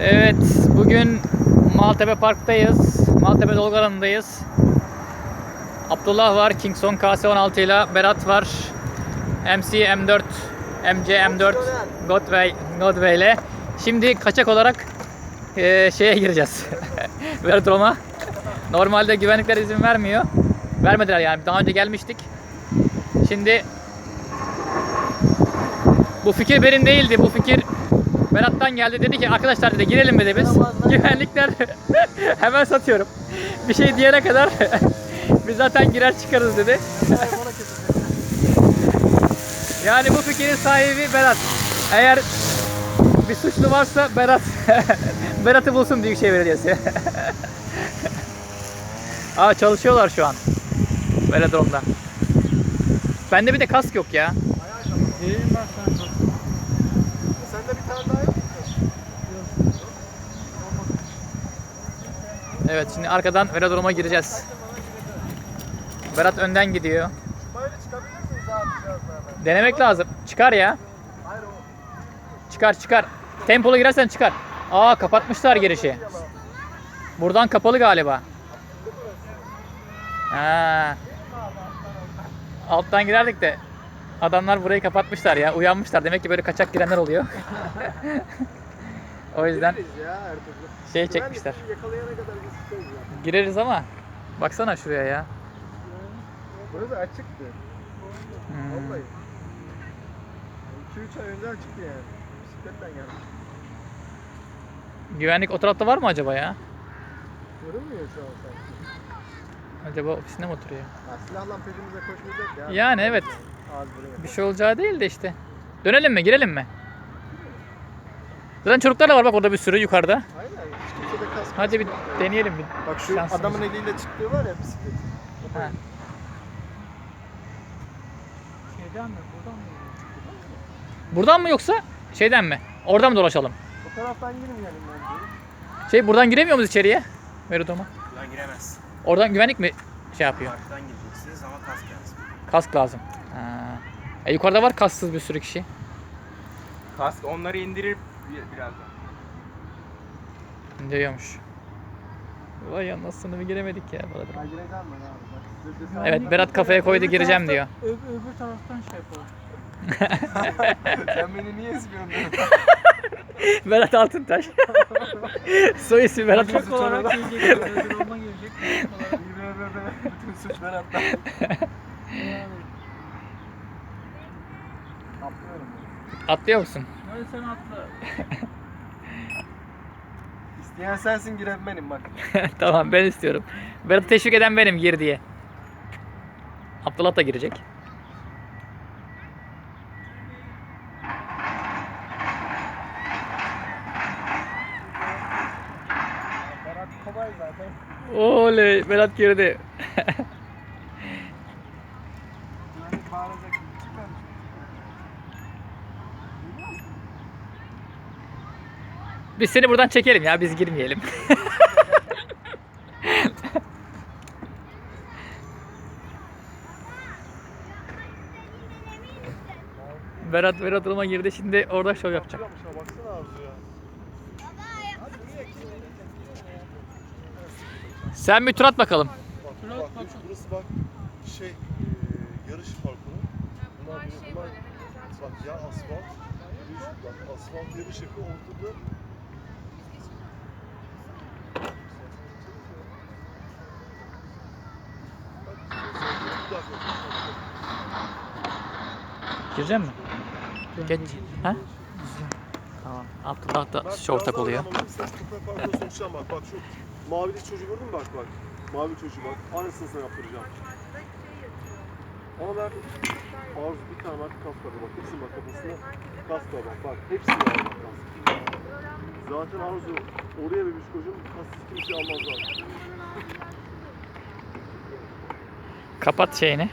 Evet, bugün Maltepe Park'tayız. Maltepe Alanı'ndayız. Abdullah var, Kingson KS16 ile Berat var. MC M4, MC M4 Godway, Godway ile. Şimdi kaçak olarak eee, şeye gireceğiz. Velodroma. Normalde güvenlikler izin vermiyor. Vermediler yani. Daha önce gelmiştik. Şimdi bu fikir benim değildi. Bu fikir Berat'tan geldi. Dedi ki arkadaşlar dedi girelim dedi biz. Güvenlikler hemen satıyorum. Bir şey diyene kadar biz zaten girer çıkarız dedi. yani bu fikrin sahibi Berat. Eğer bir suçlu varsa Berat Berat'ı bulsun Büyükşehir Belediyesi. Aa çalışıyorlar şu an. Velodrom'da. Bende bir de kask yok ya. İyiyim ben sen çok. Sende bir tane daha yok mu? Evet şimdi arkadan velodroma gireceğiz. Berat önden gidiyor. Denemek lazım. Çıkar ya. Çıkar çıkar. Tempolu girersen çıkar. Aa kapatmışlar girişi. Buradan kapalı galiba. Ha. Alttan girerdik de adamlar burayı kapatmışlar ya. Uyanmışlar. Demek ki böyle kaçak girenler oluyor. o yüzden Gireriz ya her türlü. şey çekmişler. bizi Yakalayana kadar biz çıkarız ya. Gireriz ama baksana şuraya ya. Burası açıktı. Hmm. Vallahi. 2-3 ay önce açıktı yani. Bisikletten geldim. Güvenlik o tarafta var mı acaba ya? Görünmüyor şu an sanki. Acaba ofisinde mi oturuyor? Ha, silahla peşimize koşmayacak ya. Yani evet. Buraya. Bir şey olacağı değil de işte. Dönelim mi? Girelim mi? Zaten çocuklar da var bak orada bir sürü yukarıda. Aynen. Hiç kimse de kask. Hadi bir deneyelim bir. Bak şu Şansımız. adamın eliyle çıktığı var ya bisiklet. Ha. Şeyden mi? Buradan mı? Buradan mı yoksa şeyden mi? Oradan mı dolaşalım? O taraftan girmeyelim bence. Şey buradan giremiyor muyuz içeriye? Meridoma. Buradan giremez. Oradan güvenlik mi şey yapıyor? Parktan gireceksiniz ama kask lazım. Kask lazım. Ha. E, yukarıda var kasksız bir sürü kişi. Kask onları indirir bir- birazdan. İndiriyormuş. Vay anasını bir giremedik ya. bu arada. Evet Berat kafaya koydu gireceğim diyor. Öbür, öbür taraftan şey yapalım. Sen beni niye ispiyonluyorsun? Berat Altıntaş. Soy ismi Berat Kaçak olarak gelecek. Ödülolma gelecek. Kaçak olarak. Bütün suç Berat'tan. Atlıyorum. Atlıyor musun? Hadi sen atla. İsteyen sensin giren benim bak. tamam ben istiyorum. Berat'ı teşvik eden benim gir diye. Abdullah da girecek. Oley Berat girdi. Yani bağıracak gibi çıkar. Biz seni buradan çekelim ya biz girmeyelim. Berat Berat Roma girdi şimdi orada şov yapacak. Sen bir tur at bakalım. Bak, bak, burası bak şey e, yarış parkuru. Bunlar, bunlar, bak ya asfalt. Bak asfalt yarış yapıyor ortada. Bak, Girecek mi? Geç. Ha? Tamam. Abdullah da şu ortak oluyor. sokacağım bak. Bak şu mavili çocuğu gördün mü bak bak. Mavi çocuğu bak. Aynısını sana yaptıracağım. Ama ben Arzu bir tane var bak. Hepsinin bak kafasında kask var bak. Bak hepsi var bak kask. Zaten Arzu oraya bir çocuğun kask kimse almaz zaten. Kapat şeyini.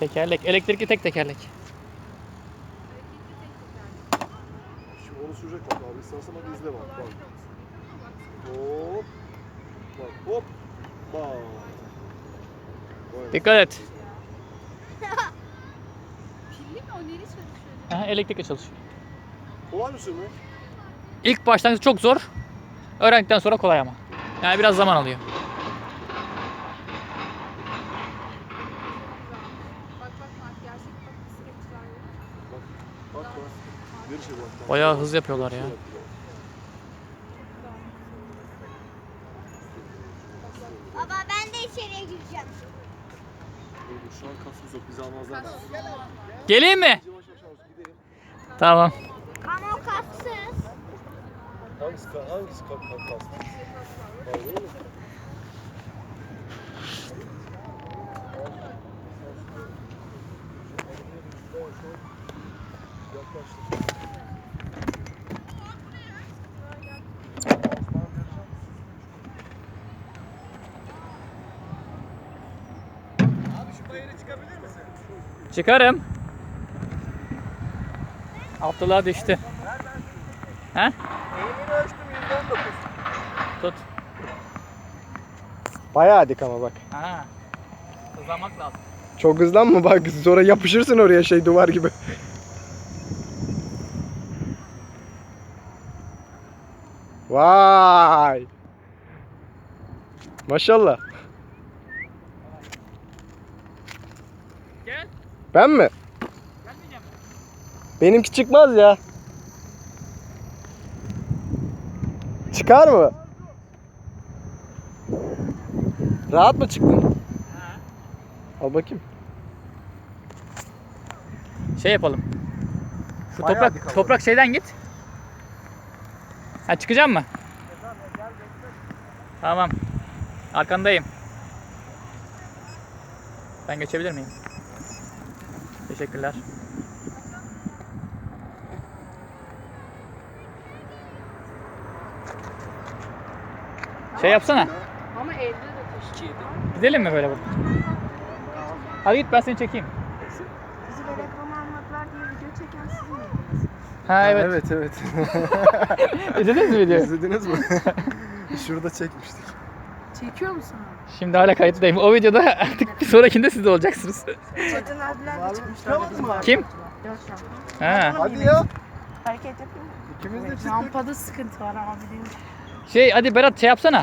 Tekerlek. Elektrikli tek tekerlek. Şimdi onu sürecek bak abi. İstersen bak izle bak. Bak. Hop. Bak hop. Bak. Vay Dikkat et. Pilli mi o neri çalışıyor? Aha, elektrikle çalışıyor. Kolay mı sürmek? İlk başlangıç çok zor. Öğrendikten sonra kolay ama. Yani biraz zaman alıyor. Bak bak makyajlık bak sürekli var. Bak bak. Bir şey bak. Bayağı hız yapıyorlar ya. Baba ben de içeriye gireceğim. Şu an kasımız yok. Bizi almazlar. Geleyim mi? Tamam. Ama o katsız. Hangisi hangisi mi? Yaklaştık. Çıkarım. Abdullah düştü. He? Eğimini ölçtüm 119. Tut. Bayağı dik ama bak. Ha. Hızlanmak lazım. Çok hızlanma bak sonra yapışırsın oraya şey duvar gibi. Vay. Maşallah. Ben mi? Gelmeyeceğim. Benimki çıkmaz ya. Çıkar mı? Rahat mı çıktın? Al bakayım. Şey yapalım. Şu Bayağı toprak toprak şeyden git. Ha çıkacak mı? Tamam. Arkandayım. Ben geçebilir miyim? Teşekkürler. Şey yapsana. Ama elde de taşı. Gidelim mi böyle burada? Hadi git ben seni çekeyim. Bizi böyle reklam almadılar diye video çeken sizin miydiniz? Ha evet. Evet evet. İzlediniz mi videoyu? İzlediniz mi? Şurada çekmiştik. Çekiyor musun? Şimdi hala kayıttayım. O videoda artık bir sonrakinde siz de olacaksınız. Çetin abiler de çıkmışlar. An. Ha. Hadi ya. Hareket yapayım? İkimiz de çıktık. Rampada sıkıntı var ama biliyorum. Şey hadi Berat şey yapsana.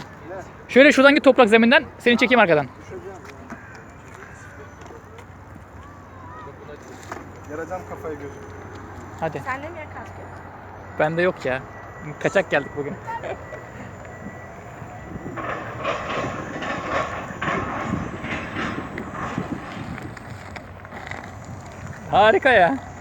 Şöyle şuradan git toprak zeminden seni çekeyim arkadan. Yaracağım kafayı gözü. Hadi. Sende niye kask yok? Bende yok ya. Kaçak geldik bugün. Harika ya.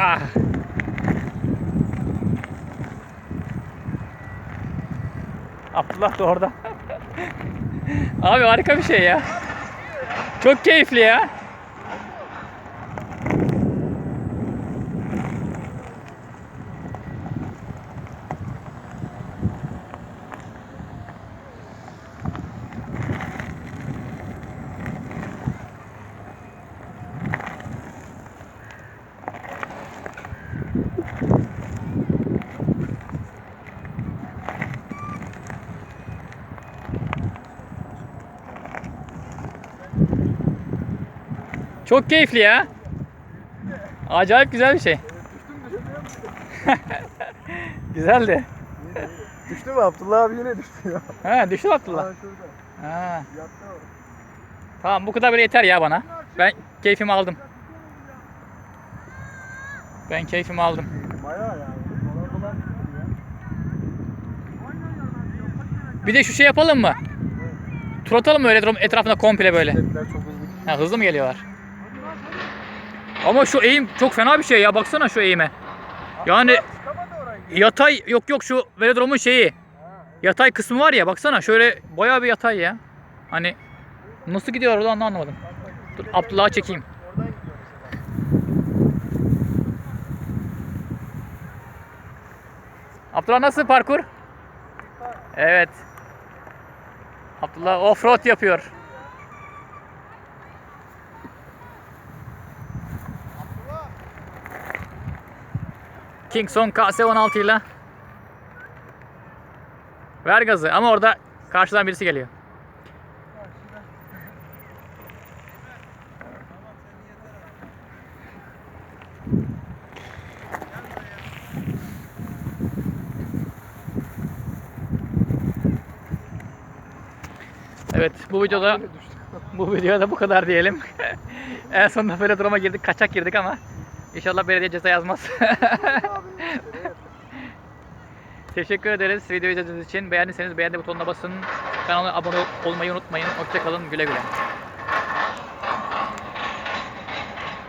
Vah. Abdullah da orada. Abi harika bir şey ya. Çok keyifli ya. Çok keyifli ya. Acayip güzel bir şey. Güzeldi. Düştü mü Abdullah abi yine düştü ya. Ha düştü mü Abdullah. Şurada. Ha. Yattı. Tamam bu kadar bile yeter ya bana. Ben keyfimi aldım. Ben keyfimi aldım. Bir de şu şey yapalım mı? Tur atalım mı öyle etrafında komple böyle? Ha, hızlı mı geliyorlar? Ama şu eğim çok fena bir şey ya. Baksana şu eğime. Yani yatay yok yok şu velodromun şeyi. Yatay kısmı var ya baksana şöyle bayağı bir yatay ya. Hani nasıl gidiyor orada onu anlamadım. Dur Abdullah'a çekeyim. Oradan. Abdullah nasıl parkur? Evet. Abdullah offroad yapıyor. Kingston KS16 ile Ver gazı ama orada karşıdan birisi geliyor. Evet bu videoda bu videoda bu kadar diyelim. en sonunda velodroma girdik, kaçak girdik ama inşallah belediye ceza yazmaz. Teşekkür ederiz video izlediğiniz için. Beğendiyseniz beğendi butonuna basın. Kanala abone olmayı unutmayın. Hoşçakalın. Güle güle.